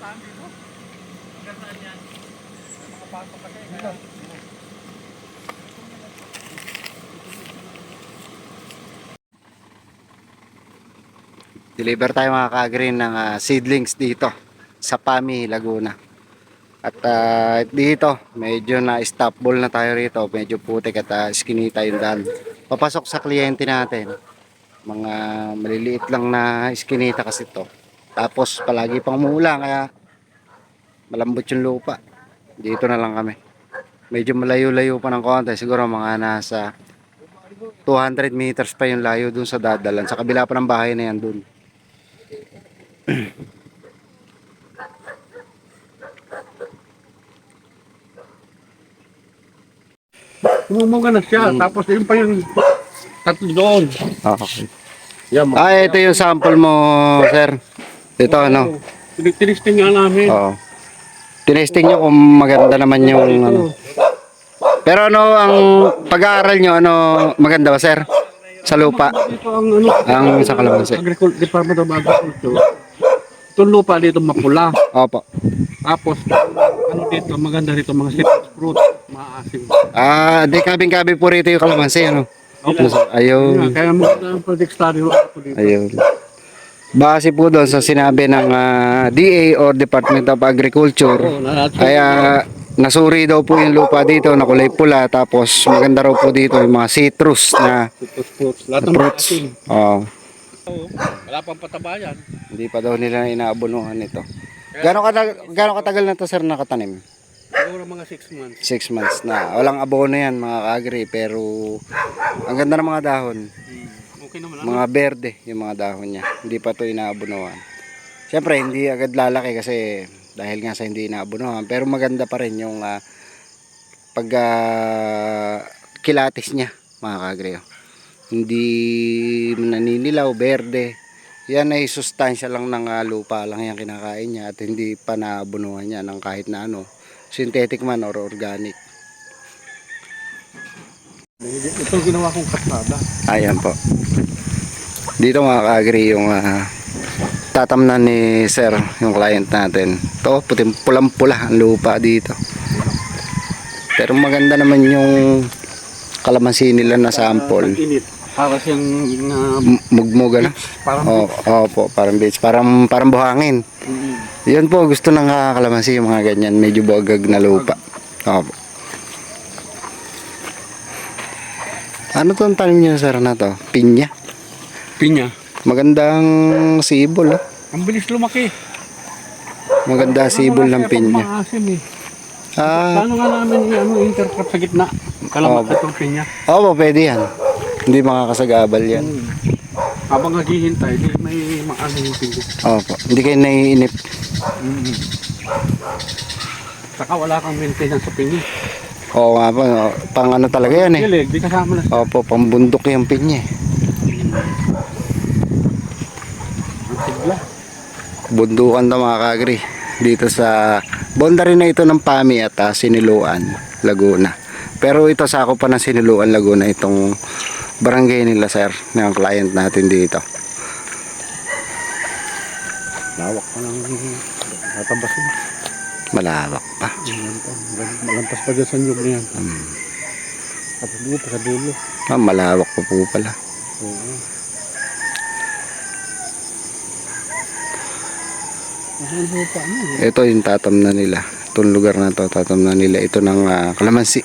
Nakataan dito. Gandaan yan. Makapasok kasi. Kaya, Deliver tayo mga ka-green ng ah, seedlings dito sa Pami, Laguna. At ah, dito, medyo na stop ball na tayo rito. Medyo putik at uh, skinita yung daan. Papasok sa kliyente natin. Mga maliliit lang na skinita kasi to. Tapos palagi pang umuulan kaya malambot yung lupa. Dito na lang kami. Medyo malayo-layo pa ng konti. Siguro mga nasa 200 meters pa yung layo dun sa dadalan. Sa kabila pa ng bahay na yan dun. Umumunga na siya. Tapos yun pa yung tatlo doon. Okay. Yan, Ah, ito yung sample mo, sir. Ito, ano? Tinisting nga namin. Oo. Tinesting nyo kung maganda naman yung ano. Pero ano, ang pag-aaral nyo, ano, maganda ba, sir? Sa lupa. Dito ang ano, Ang sa kalamansi. Agricul- Department of Agriculture. Itong lupa dito mapula. Opo. Tapos, ano dito, maganda dito, mga citrus fruit, maasim. Ah, di kabing-kabi po rito yung kalamansi, ano? Okay. Ayun. Kaya maganda ang project study ko dito. Ayun. Base po doon sa sinabi ng ah, DA or Department of Agriculture, siya. Kaya nasuri daw po yung lupa dito na kulay pula tapos maganda raw po dito yung mga citrus na fruits. Oh, Wala pang pataba yan. hindi pa daw nila inaabunuhan ito. Gano'ng katagal, gano'ng katagal na to sir nakatanim? Siguro mga 6 months. 6 months na. Walang abono yan mga kagri pero ang ganda ng mga dahon. Okay naman. Ano? Mga berde yung mga dahon niya. Hindi pa to inaabunuhan. Siyempre hindi agad lalaki kasi dahil nga sa hindi inaabunuhan pero maganda pa rin yung ah, pag ah, kilatis niya mga kagri. oh. Hindi naninilaw, berde. Yan ay sustansya lang ng ah, lupa lang yung kinakain niya at hindi pa naabunuhan niya ng kahit na ano synthetic man or organic. Ito ginawa kong kasada. Ayan po. Dito mga ka-agree yung ah, tatamnan ni sir, yung client natin. Ito, puting pulang-pula ang lupa dito. Pero maganda naman yung kalamansi nila na sample. Init. Para siyang uh, M- Mugmug ano? parang Oo, oh, po, parang beach. Parang, parang buhangin. Mm. Yan po, gusto ng ah, kalamansi yung mga ganyan. Medyo buwagag na lupa. Opo. Ano to ang tanim niyo sir na to? Pinya. pinya. Magandang sibol. Oh. Ang bilis lumaki. Maganda sibol ng pinya. Maasim eh. Ah, Paano nga namin ano, intercrop sa gitna? Kalamat itong pinya. oo, pwede yan. Hindi makakasagabal yan. Mm. Habang naghihintay, di may maano yung pinya. Opo. Hindi kayo naiinip. Mm. Saka wala kang maintenance sa pinya. Oo nga po. oh, Pang ano talaga yan eh. Kilig, di kasama na Opo, pang bundok yung pinya eh. Bundukan to mga kagri. Dito sa boundary na ito ng Pami at ah, Siniluan, Laguna. Pero ito sa ako pa ng Siniluan, Laguna. Itong barangay nila sir, ng client natin dito. Lawak pa ng natabasin. Malawak pa. Malampas pa dyan sa nyug na yan. Tapos doon pa sa dulo. Ah, malawak pa po pala. Oo. Ito yung tatam na nila. Itong lugar na to, tatam na nila. Ito ng ah, kalamansi.